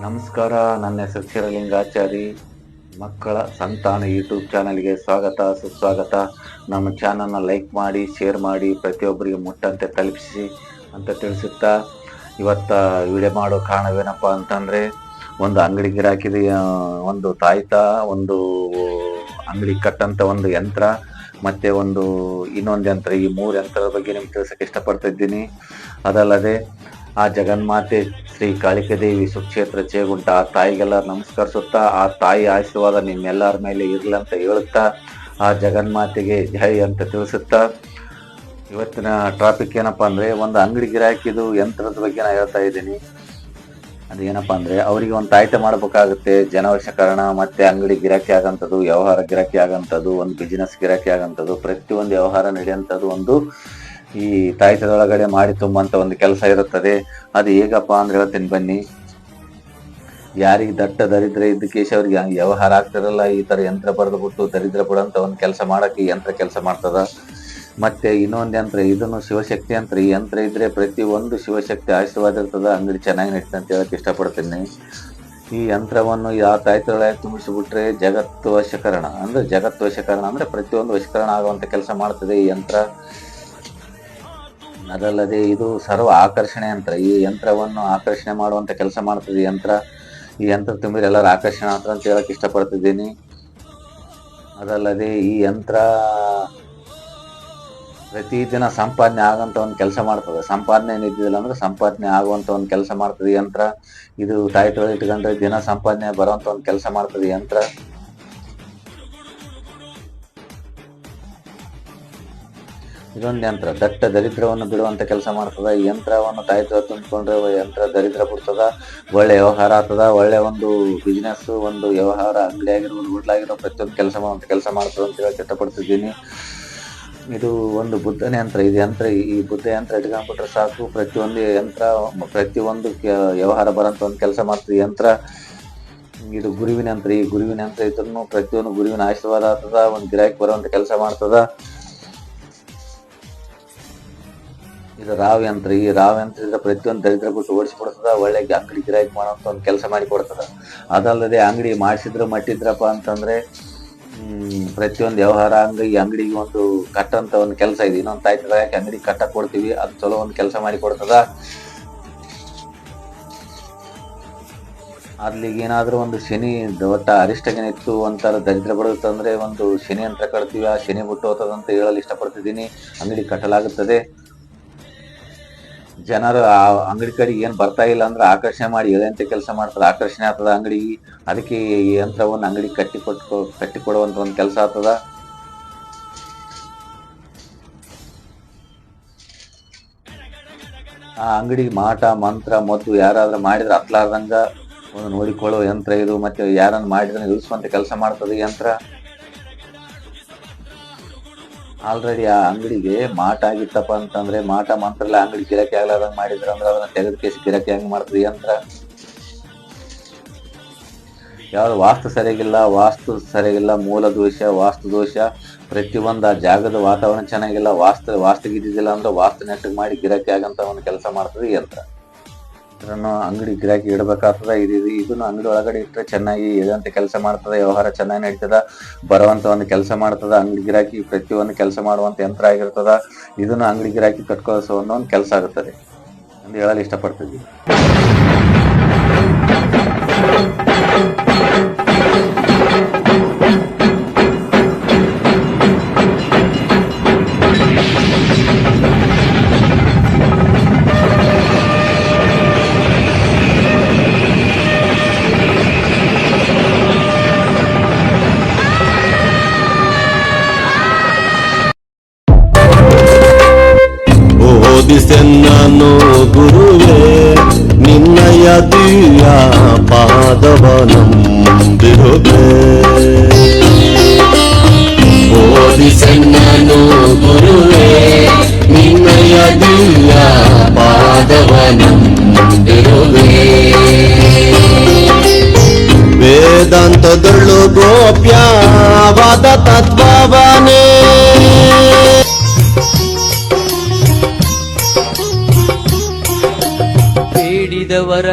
ನಮಸ್ಕಾರ, ನನ್ನ ಹೆಸರು ಶಿರಲಿಂಗಾಚಾರಿ ಮಕ್ಕಳ ಸಂತಾನ ಯೂಟ್ಯೂಬ್ ಚಾನಲ್ಗೆ ಸ್ವಾಗತ, ಸುಸ್ವಾಗತ. ನಮ್ಮ ಚಾನಲ್ನ ಲೈಕ್ ಮಾಡಿ, ಶೇರ್ ಮಾಡಿ, ಪ್ರತಿಯೊಬ್ಬರಿಗೆ ಮುಟ್ಟಂತೆ ತಲುಪಿಸಿ ಅಂತ ತಿಳಿಸುತ್ತಾ, ಇವತ್ತ ವಿಡಿಯೋ ಮಾಡೋ ಕಾರಣವೇನಪ್ಪ ಅಂತಂದರೆ, ಒಂದು ಅಂಗಡಿ ಗಿರಾಕಿದ ಒಂದು ತಾಯ್ತ, ಒಂದು ಅಂಗಡಿ ಕಟ್ಟಂಥ ಒಂದು ಯಂತ್ರ, ಮತ್ತು ಒಂದು ಇನ್ನೊಂದು ಯಂತ್ರ, ಈ ಮೂರು ಯಂತ್ರದ ಬಗ್ಗೆ ನಿಮ್ಗೆ ತಿಳಿಸಕ್ಕೆ ಇಷ್ಟಪಡ್ತಾ ಇದ್ದೀನಿ. ಅದಲ್ಲದೆ, ಆ ಜಗನ್ಮಾತೆ ಶ್ರೀ ಕಾಳಿಕಾದೇವಿ ಸುಕ್ಷೇತ್ರ ಜೇಗುಂಟ ಆ ತಾಯಿಗೆಲ್ಲ ನಮಸ್ಕರಿಸುತ್ತಾ, ಆ ತಾಯಿ ಆಶೀರ್ವಾದ ನಿಮ್ಮೆಲ್ಲರ ಮೇಲೆ ಇರಲಿ ಅಂತ ಹೇಳುತ್ತಾ, ಆ ಜಗನ್ಮಾತೆಗೆ ಜೈ ಅಂತ ತಿಳಿಸುತ್ತಾ, ಇವತ್ತಿನ ಟ್ರಾಫಿಕ್ ಏನಪ್ಪ ಅಂದರೆ ಒಂದು ಅಂಗಡಿ ಗಿರಾಕಿದು ಯಂತ್ರದ ಬಗ್ಗೆ ನಾನು ಹೇಳ್ತಾ ಇದ್ದೀನಿ. ಅದು ಏನಪ್ಪ ಅಂದರೆ ಅವರಿಗೆ ಒಂದು ತಾಯ್ತ ಮಾಡಬೇಕಾಗುತ್ತೆ ಜನವಶಕರಣ ಮತ್ತು ಅಂಗಡಿ ಗಿರಾಕಿ ಆಗೋಂಥದ್ದು, ವ್ಯವಹಾರ ಗಿರಾಕಿ ಆಗೋಂಥದ್ದು, ಒಂದು ಬಿಸ್ನೆಸ್ ಗಿರಾಕಿ ಆಗೋಂಥದ್ದು, ಪ್ರತಿಯೊಂದು ವ್ಯವಹಾರ ನಡೆಯುವಂಥದ್ದು ಒಂದು ಈ ತಾಯ್ತದೊಳಗಡೆ ಮಾಡಿ ತುಂಬಂತ ಒಂದು ಕೆಲಸ ಇರುತ್ತದೆ. ಅದು ಹೇಗಪ್ಪ ಅಂದ್ರೆ ಹೇಳ್ತೀನಿ ಬನ್ನಿ. ಯಾರಿಗೆ ದಟ್ಟ ದರಿದ್ರ ಇದ್ದಕೇಶ ಅವ್ರಿಗೆ ವ್ಯವಹಾರ ಆಗ್ತಿರಲ್ಲ ಈ ತರ ಯಂತ್ರ ಬರೆದು ಬಿಟ್ಟು ದರಿದ್ರ ಬಿಡಂತ ಒಂದು ಕೆಲಸ ಮಾಡಕ್ಕೆ ಈ ಯಂತ್ರ ಕೆಲಸ ಮಾಡ್ತದ. ಮತ್ತೆ ಇನ್ನೊಂದು ಯಂತ್ರ, ಇದನ್ನು ಶಿವಶಕ್ತಿ ಯಂತ್ರ ಈ ಯಂತ್ರ ಇದ್ರೆ ಪ್ರತಿ ಒಂದು ಶಿವಶಕ್ತಿ ಆಶೀರ್ವಾದ ಇರ್ತದ. ಅಂಗಡಿ ಚೆನ್ನಾಗಿ ನಡೀತದೆ ಅಂತ ಹೇಳಕ್ ಇಷ್ಟಪಡ್ತೀನಿ. ಈ ಯಂತ್ರವನ್ನು ಯಾವ ತಾಯ್ತೊಳಗೆ ತುಂಬಿಸಿಬಿಟ್ರೆ ಜಗತ್ತು ವಶಕರಣ. ಅಂದ್ರೆ ಜಗತ್ತು ವಶಕರಣ ಅಂದ್ರೆ ಪ್ರತಿಯೊಂದು ವಶಕರಣ ಆಗುವಂತ ಕೆಲಸ ಮಾಡ್ತದೆ ಈ ಯಂತ್ರ. ಅದಲ್ಲದೆ ಇದು ಸರ್ವ ಆಕರ್ಷಣೆ ಯಂತ್ರ ಈ ಯಂತ್ರವನ್ನು ಆಕರ್ಷಣೆ ಮಾಡುವಂತ ಕೆಲಸ ಮಾಡ್ತದೆ ಯಂತ್ರ. ಈ ಯಂತ್ರ ತುಂಬಿದ್ರೆ ಎಲ್ಲರೂ ಆಕರ್ಷಣೆ ಅಂತ ಹೇಳಕ್ ಇಷ್ಟಪಡ್ತಿದ್ದೀನಿ. ಅದಲ್ಲದೆ ಈ ಯಂತ್ರ ಪ್ರತಿದಿನ ಸಂಪಾದನೆ ಆಗಂತ ಒಂದು ಕೆಲಸ ಮಾಡ್ತದೆ. ಸಂಪಾದನೆ ಏನಿದ್ದಿಲ್ಲ ಅಂದ್ರೆ ಸಂಪಾದನೆ ಆಗುವಂತ ಒಂದು ಕೆಲಸ ಮಾಡ್ತದೆ ಯಂತ್ರ. ಇದು ತಾಯಿ ತೊಳೆ ಇಟ್ಕೊಂಡ್ರೆ ದಿನ ಸಂಪಾದನೆ ಬರುವಂತ ಒಂದು ಕೆಲಸ ಮಾಡ್ತದೆ ಯಂತ್ರ. ಇದೊಂದು ಯಂತ್ರ. ದಟ್ಟ ದರಿದ್ರವನ್ನು ಬಿಡುವಂತ ಕೆಲಸ ಮಾಡ್ತದ. ಈ ಯಂತ್ರವನ್ನು ತಾಯಿ ತೊಳೆ ತುಂಬಿಕೊಂಡ್ರೆ ಯಂತ್ರ ದರಿದ್ರ ಬಿಡ್ತದ ಒಳ್ಳೆ ವ್ಯವಹಾರ ಆಗ್ತದ. ಒಳ್ಳೆ ಒಂದು ಬಿಸ್ನೆಸ್ ಒಂದು ವ್ಯವಹಾರ ಅಂಗಡಿ ಆಗಿರ್ಬೋದು ಹೋಟ್ಲಾಗಿರೋ ಪ್ರತಿಯೊಂದು ಕೆಲಸ ಮಾಡುವಂತ ಕೆಲಸ ಮಾಡ್ತದೆ ಅಂತ ಹೇಳಿ ಇಷ್ಟಪಡ್ತಿದ್ದೀನಿ ಇದು ಒಂದು ಬುದ್ಧನ ಯಂತ್ರ. ಇದು ಯಂತ್ರ, ಈ ಬುದ್ಧ ಯಂತ್ರ ಇಟ್ಕೊಂಡ್ಬಿಟ್ರೆ ಸಾಕು. ಪ್ರತಿಯೊಂದು ಯಂತ್ರ, ಪ್ರತಿಯೊಂದು ವ್ಯವಹಾರ ಬರೋಂಥ ಒಂದು ಕೆಲಸ ಮಾಡ್ತದೆ. ಯಂತ್ರ, ಇದು ಗುರುವಿನ ಯಂತ್ರ. ಈ ಗುರುವಿನ ಯಂತ್ರ ಇದ್ರೂ ಪ್ರತಿಯೊಂದು ಗುರುವಿನ ಆಶೀರ್ವಾದ ಆಗ್ತದ. ಒಂದು ಗಿರಾಕಿ ಬರುವಂತ ಕೆಲಸ ಮಾಡ್ತದ. ಇದು ರಾವ್ ಯಂತ್ರ ಈ ರಾವ್ ಯಂತ್ರ ಇದ್ರೆ ಪ್ರತಿಯೊಂದು ದರಿದ್ರ ಬಿಟ್ಟು ಓಡಿಸ್ಬಿಡ್ತದ ಒಳ್ಳೆ ಅಂಗಡಿ ಗಿರಾಕಿ ಮಾಡೋಂಥ ಒಂದು ಕೆಲಸ ಮಾಡಿ ಕೊಡ್ತದ. ಅದಲ್ಲದೆ ಅಂಗಡಿ ಮಾಡಿಸಿದ್ರು ಮಟ್ಟಿದ್ರಪ್ಪ ಅಂತಂದ್ರೆ ಪ್ರತಿಯೊಂದು ವ್ಯವಹಾರ ಅಂಗಡಿ ಈ ಅಂಗಡಿಗೆ ಒಂದು ಕಟ್ಟಂತ ಒಂದು ಕೆಲಸ ಇದೆ. ಇನ್ನೊಂದು ತಾಯ್ತದ ಯಾಕೆ ಅಂಗಡಿ ಕಟ್ಟ ಕೊಡ್ತೀವಿ, ಅದು ಚಲೋ ಒಂದು ಕೆಲಸ ಮಾಡಿ ಕೊಡ್ತದ. ಅಲ್ಲಿಗೆ ಏನಾದ್ರೂ ಒಂದು ಶನಿ ಒಟ್ಟ ಅರಿಷ್ಟಗೇನಿತ್ತು ಒಂಥರ ದರಿದ್ರ ಬಡುತ್ತಂದ್ರೆ ಒಂದು ಶನಿ ಅಂತ ಕಟ್ತೀವಿ, ಆ ಶನಿ ಬಿಟ್ಟು ಹೋಗ್ತದಂತ ಹೇಳಲು ಇಷ್ಟಪಡ್ತಿದ್ದೀನಿ. ಅಂಗಡಿ ಕಟ್ಟಲಾಗುತ್ತದೆ. ಜನರು ಆ ಅಂಗಡಿ ಕಡೆ ಏನ್ ಬರ್ತಾ ಇಲ್ಲ ಅಂದ್ರೆ ಆಕರ್ಷಣೆ ಮಾಡಿ ಎಳೆಂತ ಕೆಲಸ ಮಾಡ್ತದೆ ಆಕರ್ಷಣೆ ಆಗ್ತದ ಅಂಗಡಿ ಅದಕ್ಕೆ ಈ ಯಂತ್ರವನ್ನು ಅಂಗಡಿ ಕಟ್ಟಿ ಕೊಟ್ಟು ಕಟ್ಟಿ ಕೊಡುವಂತ ಒಂದು ಕೆಲಸ ಆಗ್ತದ. ಆ ಅಂಗಡಿ ಮಾಟ, ಮಂತ್ರ, ಮದ್ದು ಯಾರಾದ್ರೂ ಮಾಡಿದ್ರೆ ಹತ್ಲಾರ್ದಂಗ ಒಂದು ನೋಡಿಕೊಳ್ಳೋ ಯಂತ್ರ ಇದು. ಮತ್ತೆ ಯಾರನ್ನ ಮಾಡಿದ್ರೆ ಇಳಿಸುವಂತ ಕೆಲಸ ಮಾಡ್ತದೆ ಯಂತ್ರ. ಆಲ್ರೆಡಿ ಆ ಅಂಗಡಿಗೆ ಮಾಟ ಆಗಿತ್ತಪ್ಪ ಅಂತಂದ್ರೆ ಮಾಟ ಮಾತ್ರ ಎಲ್ಲ ಅಂಗಡಿ ಗಿರಾಕಿ ಆಗ್ಲಾರ್ದಂಗ್ ಮಾಡಿದ್ರ ಅಂದ್ರೆ ಅದನ್ನ ತೆಗೆದ ಕೇಸಿ ಗಿರಾಕಿ ಹೆಂಗ್ ಮಾಡ್ತೀವಿ ಯಂತ್ರ ಯಾವ್ದು ವಾಸ್ತು ಸರಿಯಾಗಿಲ್ಲ ವಾಸ್ತು ಸರಿಯಾಗಿಲ್ಲ, ಮೂಲ ದೋಷ, ವಾಸ್ತು ದೋಷ, ಪ್ರತಿಯೊಂದು ಆ ಜಾಗದ ವಾತಾವರಣ ಚೆನ್ನಾಗಿಲ್ಲ, ವಾಸ್ತು ವಾಸ್ತು ಇದ್ದಿದ್ದಿಲ್ಲ ಅಂದ್ರೆ ವಾಸ್ತು ನೆಟ್ಟಿಗೆ ಮಾಡಿ ಗಿರಾಕಿ ಆಗಂತ ಒಂದು ಕೆಲಸ ಮಾಡ್ತದೆ ಅಂತ. ಇದನ್ನು ಅಂಗಡಿ ಗಿರಾಕಿ ಇಡಬೇಕಾಗ್ತದ. ಇದು ಇದು- ಇದನ್ನು ಅಂಗಡಿ ಒಳಗಡೆ ಇಟ್ಟರೆ ಚೆನ್ನಾಗಿ ಇದಂತ ಕೆಲಸ ಮಾಡ್ತದೆ. ವ್ಯವಹಾರ ಚೆನ್ನಾಗಿ ನಡೀತದ. ಬರುವಂತ ಒಂದು ಕೆಲಸ ಮಾಡ್ತದ. ಅಂಗಡಿ ಗಿರಾಕಿ ಪ್ರತಿಯೊಂದು ಕೆಲಸ ಮಾಡುವಂತ ಯಂತ್ರ ಆಗಿರ್ತದ. ಇದನ್ನು ಅಂಗಡಿ ಗಿರಾಕಿ ಕಟ್ಕೊಳ್ಳೋ ಒಂದು ಕೆಲಸ ಆಗುತ್ತದೆ. ಎಂದು ಹೇಳಲು ಇಷ್ಟಪಡ್ತಿದ್ವಿ ಬೋಧಿಸೆನ್ನನು ಗುರುವೇ ನಿನ್ನಯ ದಿವ್ಯ ಪಾದವನಂಬಿರುವೆ ಬೋಧಿಸೆನ್ನನು ಗುರುವೇ ನಿನ್ನಯ ದಿವ್ಯ ಪಾದವನಂಬಿರುವೆ ವೇದಾಂತದಳು ಗೋಪ್ಯವಾದ ತತ್ವವನೇ ಬೇಡಿದವರ